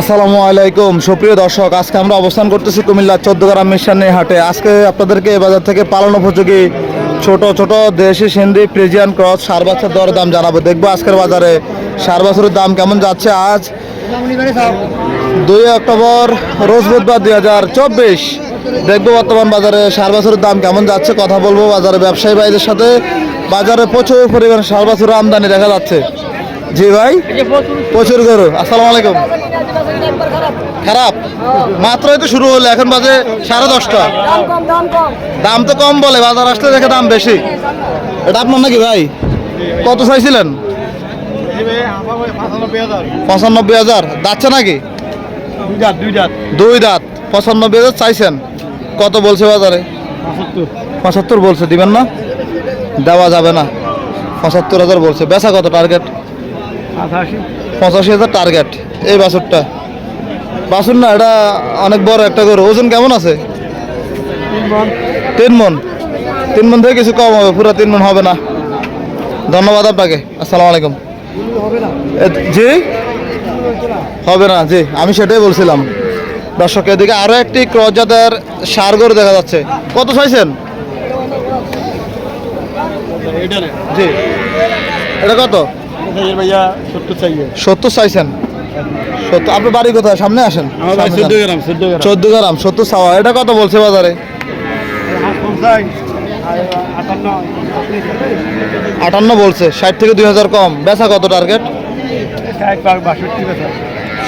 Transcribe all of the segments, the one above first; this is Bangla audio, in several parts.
আসসালামু আলাইকুম। সুপ্রিয় দর্শক, আজকে আমরা অবস্থান করতেছি কুমিল্লা চোদ্দগ্রাম মিশনের হাটে। আজকে আপনাদেরকে বাজার থেকে পালন উপযোগী ছোট ছোট দেশি সিন্ধি ফ্রিজিয়ান ক্রস সার বাচ্চার দর দাম জানাব। দেখব আজকের বাজারে সার বাছুরের দাম কেমন যাচ্ছে আজ। দুই অক্টোবর, রোজ বুধবার দুই হাজার চব্বিশ। দেখব বর্তমান বাজারে সার বাছুরের দাম কেমন যাচ্ছে, কথা বলব বাজারে ব্যবসায়ী ভাইদের সাথে। বাজারে প্রচুর পরিমাণে সার বাছুরের আমদানি দেখা যাচ্ছে। জি ভাই। প্রচুর গরু। আসসালামু আলাইকুম। খারাপ। মাত্রই তো শুরু হলো এখন বাজে সাড়ে দশটা। দাম তো কম বলে বাজার আসলে দেখে দাম বেশি। এটা আপনার নাকি ভাই? কত চাইছিলেন? পঁচানব্বই হাজার। যাচ্ছে নাকি? দুই দাঁত। পঁচানব্বই হাজার চাইছেন। কত বলছে বাজারে? পঁচাত্তর বলছে দিবেন না? দেওয়া যাবে না। পঁচাত্তর হাজার বলছে। বেচা কত টার্গেট? পঁচাশি। হাজার টার্গেট এই বাছুরটা। বাছুর না এটা অনেক বড় একটা গরু। ওজন কেমন আছে? তিন মন। তিন মন? থেকে কিছু কম হবে পুরো তিন মন হবে না। ধন্যবাদ আপনাকে। আসসালামু আলাইকুম। এ- জি? হবে না জি আমি সেটাই বলছিলাম। দর্শক এদিকে আরও একটি ক্রস জাতের সার গরু দেখা যাচ্ছে। কত চাইছেন? জি। এটা কত? সত্তর চাইছেন? সত্তর আপনার বাড়ি কোথায়? সামনে আসেন। চোদ্দ গ্রাম সত্তর সাওয়া এটা কত বলছে বাজারে? আটান্ন বলছে ষাট থেকে দুই হাজার কম। বেচা কত টার্গেট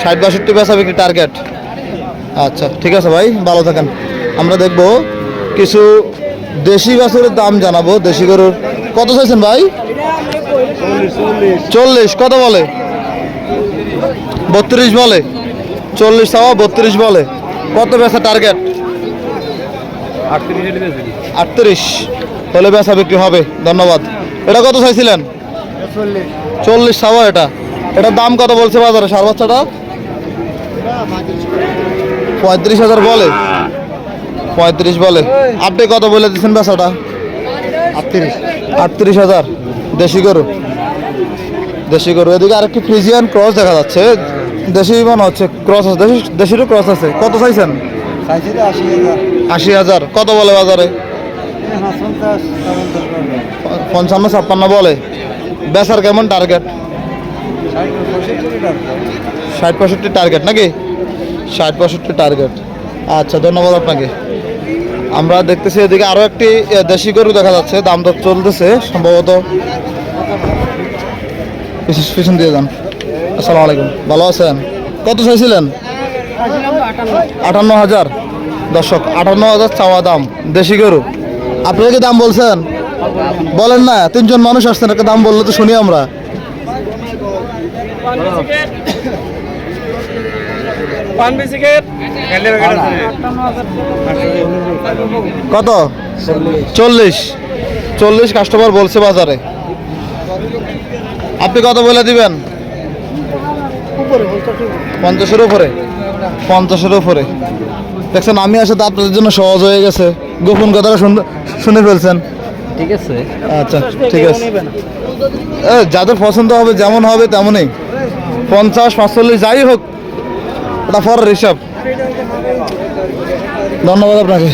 ষাট বাষট্টি বেচা বিক্রি টার্গেট আচ্ছা ঠিক আছে ভাই ভালো থাকেন। আমরা দেখব কিছু দেশি বাছুরের দাম জানাব দেশি গরুর কত চাইছেন ভাই? চল্লিশ, কত বলে? বত্রিশ বলে। চল্লিশ চাওয়া, বত্রিশ বলে। কত বেচা টার্গেট আটত্রিশ বেচা আটত্রিশ। হলে বেচা বিক্রি হবে। ধন্যবাদ। এটা কত চাইছিলেন? চল্লিশ চাওয়া এটা। এটার দাম কত বলছে বাজারে? সার বাচ্চাটা? পঁয়ত্রিশ হাজার বলে। পঁয়ত্রিশ বলে। আপনি কত বলে দিচ্ছেন বেচাটা? আটত্রিশ। আটত্রিশ হাজার। দেশি গরু। দেশি গরু। এদিকে আরেকটি ফ্রিজিয়ান ক্রস দেখা যাচ্ছে। দেশি মনে হচ্ছে ক্রস আছে। দেশি দেশিরও ক্রস আছে। কত চাইছেন? আশি হাজার। কত বলে বাজারে? পঞ্চান্ন ছাপ্পান্ন বলে। বেচার কেমন টার্গেট ষাট পঁয়ষট্টি টার্গেট নাকি? ষাট পঁয়ষট্টি টার্গেট আচ্ছা ধন্যবাদ আপনাকে। আমরা দেখতেছি এদিকে আরও একটি দেশি গরু দেখা যাচ্ছে। দাম দর চলতেছে, সম্ভবত পিছন দিয়ে যান। আসসালামু আলাইকুম। ভালো আছেন? কত চাইছিলেন? আটান্ন হাজার। দর্শক, আটান্ন হাজার চাওয়া দাম, দেশি গরু। আপনারা কি দাম বলছেন? বলেন না, তিনজন মানুষ আসছেন, একটা দাম বললে তো শুনি আমরা। পান বিস্কিট কত? চল্লিশ। চল্লিশ। কাস্টমার বলছে বাজারে। আপনি কত বলে দিবেন? পঞ্চাশের উপরে। পঞ্চাশের উপরে। দেখছেন আমি আসে তো আপনাদের জন্য সহজ হয়ে গেছে। গোপন কথাটা শুন- শুনে ফেলছেন। ঠিক আছে। আচ্ছা ঠিক আছে। এ, যাদের পছন্দ হবে যেমন হবে তেমনই। পঞ্চাশ পাঁচচল্লিশ যাই হোক ওটা পরের হিসাব। ধন্যবাদ আপনাকে।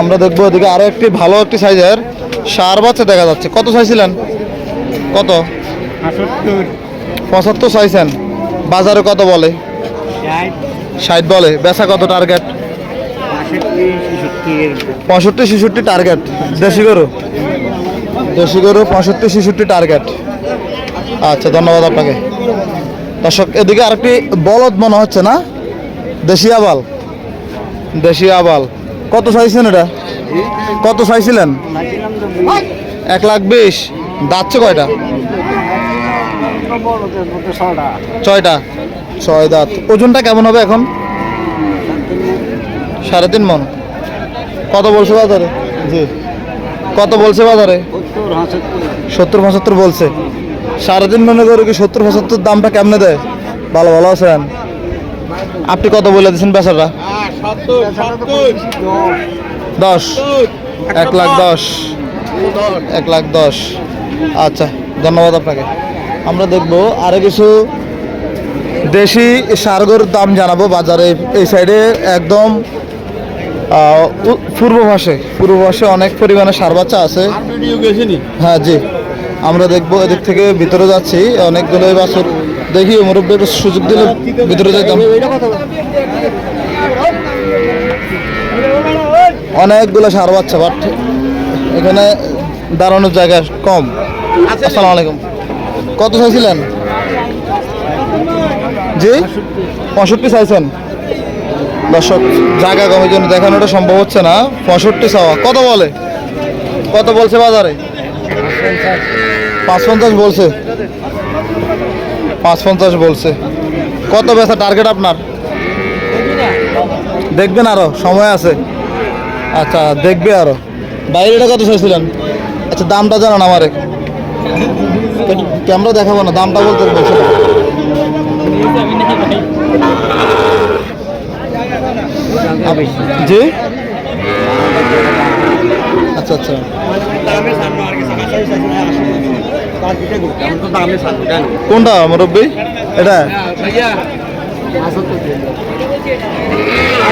আমরা দেখব ওদিকে আরও একটি ভালো একটি সাইজের সার বাচ্চা দেখা যাচ্ছে। কত চাইছিলেন কত? পঁচাত্তর চাইছেন। বাজারে কত বলে? ষাট বলে। বেচা কত টার্গেট পঁয়ষট্টি, ছেষট্টি টার্গেট দেশি গরু? দেশি গরু পঁয়ষট্টি, ছেষট্টি টার্গেট আচ্ছা ধন্যবাদ আপনাকে। দর্শক, এদিকে আরেকটি বলদ মনে হচ্ছে না? দেশি আবাল? দেশি আবাল। কত চাইছেন এটা? কত চাইছিলেন? এক লাখ বিশ। দাচ্ছে কয়টা? ছয়টা। ছয় দাঁত। ওজনটা কেমন হবে এখন? সাড়ে তিন মন। কত বলছে বাজারে? জি। কত বলছে বাজারে? সত্তর পঁচাত্তর বলছে। সাড়ে তিন মনে করে কি সত্তর পঁচাত্তর দামটা কেমনে দেয়? ভালো ভালো আছেন? আপনি কত বলে দিচ্ছেন বেচাটা দশ। এক লাখ দশ। এক লাখ দশ। আচ্ছা ধন্যবাদ আপনাকে। আমরা দেখব আরও কিছু দেশি সারগোর দাম জানাব বাজারে। এই সাইডে একদম আহ, উ- পূর্ব পাশে পূর্ব পাশে অনেক পরিমাণে সার বাচ্চা আছে। হ্যাঁ জি। আমরা দেখব এদিক থেকে ভিতরে যাচ্ছি। অনেকগুলো বাছুর দেখি মুরব্বী সুযোগ দিলে ভিতরে যেতাম অনেকগুলো সার বাচ্চা বাট এখানে দাঁড়ানোর জায়গা কম। আসসালামু আলাইকুম। কত চাইছিলেন? জি? পঁয়ষট্টি চাইছেন। দর্শক, জায়গা কমের জন্য দেখানোটা সম্ভব হচ্ছে না। পঁয়ষট্টি চাওয়া। কত বলে? কত বলছে বাজারে? পাঁচ পঞ্চাশ বলছে। পাঁচ পঞ্চাশ বলছে। কত বেচা টার্গেট আপনার? দেখবেন আরও, সময় আছে। আচ্ছা দেখবে আরও। বাইরেটা কত চাইছিলেন? আচ্ছা দামটা জানান আমারে। ক্যামেরা দেখাবো না, দামটা বলতে জি? আচ্ছা আচ্ছা। কোনটা মুরব্বী? এটা?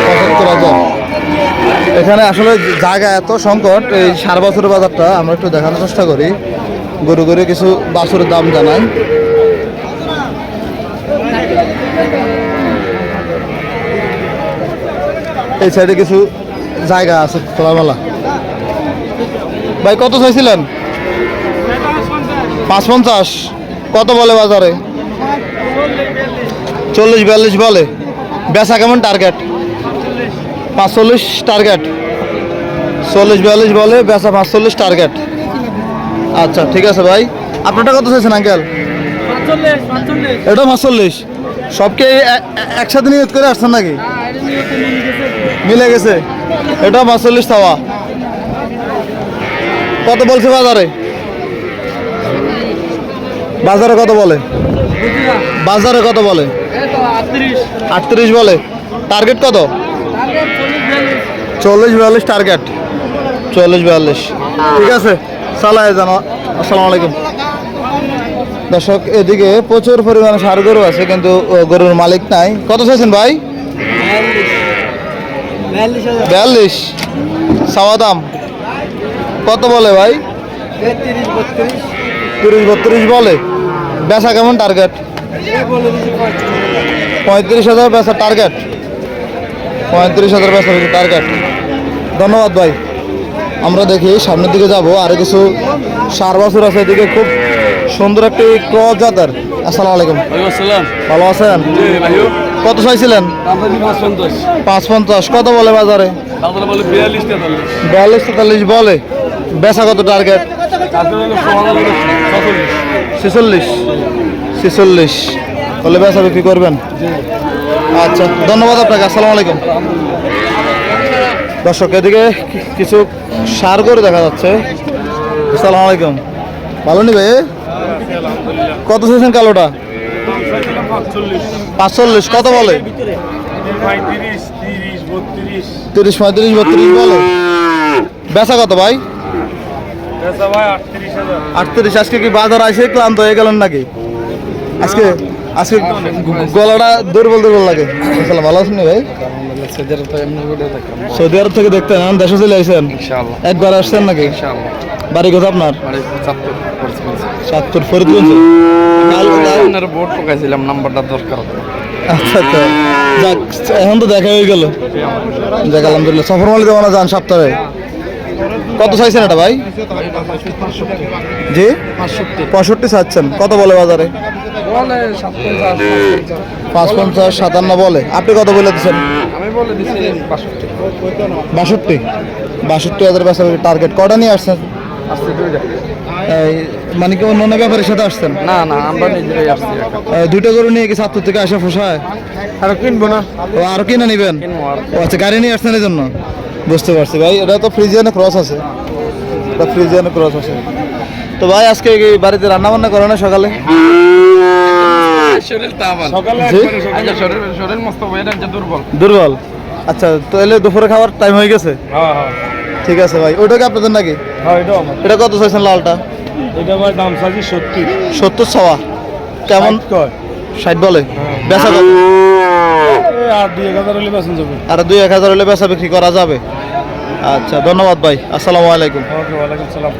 পঁচাত্তর হাজার। এখানে আসলে জায়গা এত সংকট এই সার বছরের বাজারটা আমরা একটু দেখানোর চেষ্টা করি। গরু গরু কিছু বাছুরের দাম জানাই। এই সাইডে কিছু জায়গা আছে খোলামেলা। ভাই কত চাইছিলেন? পাঁচ পঞ্চাশ কত বলে বাজারে? চল্লিশ বিয়াল্লিশ বলে। বেচা কেমন টার্গেট পাঁচচল্লিশ টার্গেট চল্লিশ বিয়াল্লিশ বলে, বেচা পাঁচচল্লিশ টার্গেট আচ্ছা ঠিক আছে ভাই। আপনারটা কত চাইছেন, আঙ্কেল? এটা পাঁচচল্লিশ। সবকে একসাথে নিয়ত করে আসছেন নাকি? মিলে গেছে। এটা পাঁচচল্লিশ থাওয়া কত বলছে বাজারে? বাজারে কত বলে? বাজারে কত বলে? আটত্রিশ বলে। টার্গেট কত? চল্লিশ বিয়াল্লিশ টার্গেট চল্লিশ বিয়াল্লিশ। ঠিক আছে সালায় জানো। আসসালামু আলাইকুম। দর্শক, এদিকে প্রচুর পরিমাণে সার গরু আছে, কিন্তু গরুর মালিক নাই। কত চাইছেন ভাই? বিয়াল্লিশ। সাওয়া দাম? কত বলে ভাই? তিরিশ বত্রিশ বলে? বেচা কেমন টার্গেট পঁয়ত্রিশ হাজার বেচা টার্গেট পঁয়ত্রিশ হাজার বেচা টার্গেট ধন্যবাদ ভাই। আমরা দেখি সামনের দিকে যাব। আর কিছু সার বছর আছে এদিকে। খুব সুন্দর একটি ক্রস জাতের। আসসালামু আলাইকুম। ভালো আছেন? কত চাইছিলেন? পাঁচ পঞ্চাশ কত বলে বাজারে? বিয়াল্লিশ তেতাল্লিশ। বলে। বেচা কত টার্গেট ছেচল্লিশ। ছেচল্লিশ। বলে বেচা বিক্রি করবেন? আচ্ছা ধন্যবাদ আপনাকে, আসসালামু আলাইকুম। দর্শক, এদিকে কিছু সার করে দেখা যাচ্ছে। আসসালামু আলাইকুম। ভালো নি ভাই? কত চাইছেন কালোটা? পাঁচচল্লিশ। কত বলে? তিরিশ পঁয়ত্রিশ বত্রিশ বলে। বেচা কত ভাই? আটত্রিশ আজকে কি বাজার আসে ক্লান্ত হয়ে গেলেন নাকি? আজকে আজকে গলাটা দুর্বল দুর্বল লাগে। ভালো আছেন ভাই? সৌদি আরব থেকে এখন দেশে চলে আসছেন একবার আসছেন নাকি? বাড়ি কোথা আপনার? সাতপুর ফরিদগঞ্জ। ভোট পকাইছিলাম নাম্বারটা দরকার। আচ্ছা আচ্ছা। যাক এখন তো দেখা হয়ে গেল। যাক আলহামদুলিল্লাহ। সফর মালি দেওয়া যান সপ্তাহে। কত চাইছেন এটা ভাই? জি? পঁয়ষট্টি চাচ্ছেন। কত বলে বাজারে? পাঁচ পঞ্চাশ সাতান্ন বলে। আপনি কত বলে দিচ্ছেন? বাষট্টি। বাষট্টি? হাজার বেচা টার্গেট কটা নিয়ে আসছেন? আসছে মানে কি অন্য ব্যাপারের সাথে আসছেন? না না আমরা নিজেরাই আসছি দুইটা গরু নিয়ে কি সাতপুর থেকে আসা ফোসায় আর কিনবো না। ও আরও কিনে নিবেন? ও আচ্ছা গাড়ি নিয়ে আসছেন এই জন্য বুঝতে পারছি। ভাই এটা তো ফ্রিজিয়ানে ক্রস আছে। এটা ফ্রিজিয়ানে ক্রস আছে। তো ভাই আজকে কি বাড়িতে রান্না বান্না করে না সকালে? আচ্ছা দুর্বল। আচ্ছা তো এলে দুপুরে খাওয়ার টাইম হয়ে গেছে? হ্যাঁ হ্যাঁ। ঠিক আছে ভাই ওইটা কি আপনাদের নাকি? হ্যাঁ এটা কত চাইছেন লালটা? এটা আমার দাম চাইছি সত্যি সত্তর ছাওয়া। কেমন? ষাট বলে। বেচা? আর দুই এক হাজার হলে বেতন যাবে। আর দুই এক হাজার হলে বেচা বিক্রি করা যাবে। আচ্ছা ধন্যবাদ ভাই। আসসালামু আলাইকুম। ওয়ালাইকুম সালাম।